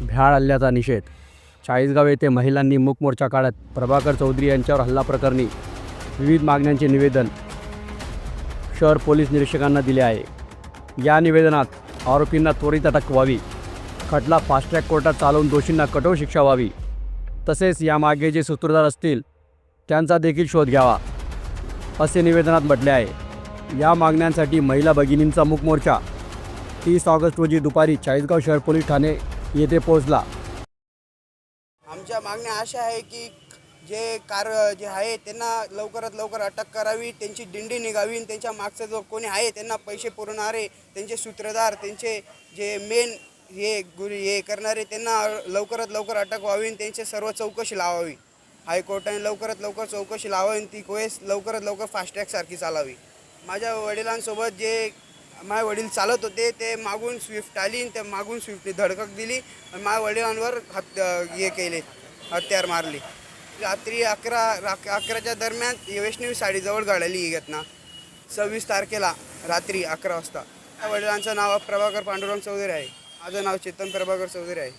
भ्याळ हल्ल्याचा निषेध. चाळीसगाव येथे महिलांनी मूकमोर्चा मोर्चा काढत प्रभाकर चौधरी यांच्यावर हल्ला प्रकरणी विविध मागण्यांचे निवेदन शहर पोलीस निरीक्षकांना दिले आहे. या निवेदनात आरोपींना त्वरित अटक व्हावी. खटला फास्ट ट्रॅक कोर्टात चालवून दोषींना कठोर शिक्षा व्हावी. तसेच यामागे जे सूत्रधार असतील त्यांचा देखील शोध घ्यावा असे निवेदनात म्हटले आहे. या मागण्यांसाठी महिला भगिनींचा मूक मोर्चा तीस ऑगस्ट रोजी दुपारी चाळीसगाव शहर पोलीस ठाणे येथे पोहोचला. आमच्या मागण्या अशा आहे की जे कार जे आहे त्यांना लवकरात लवकर अटक करावी त्यांची दिंडी निघावी आणि त्यांच्या मागचं जो कोणी आहे त्यांना पैसे पुरवणारे त्यांचे सूत्रधार त्यांचे जे मेन हे गुरु हे करणारे त्यांना लवकरात लवकर अटक व्हावी आणि त्यांची सर्व चौकशी लावावी. हायकोर्टाने लवकरात लवकर चौकशी लावावी आणि ती केस लवकरात लवकर फास्ट ट्रॅकसारखी चालावी. माझ्या वडिलांसोबत जे माझे वडील चालत होते ते मागून स्विफ्ट आली आणि त्या मागून स्विफ्टने धडकक दिली आणि माझ्या वडिलांवर हत्या हे केले हत्यार मारली. रात्री अकरा राक अकराच्या दरम्यान वैष्णवी साडीजवळ घडली ही घटना. सव्वीस तारखेला रात्री अकरा वाजता. वडिलांचं नाव प्रभाकर पांडुरंग चौधरी आहे. माझं नाव चेतन प्रभाकर चौधरी आहे.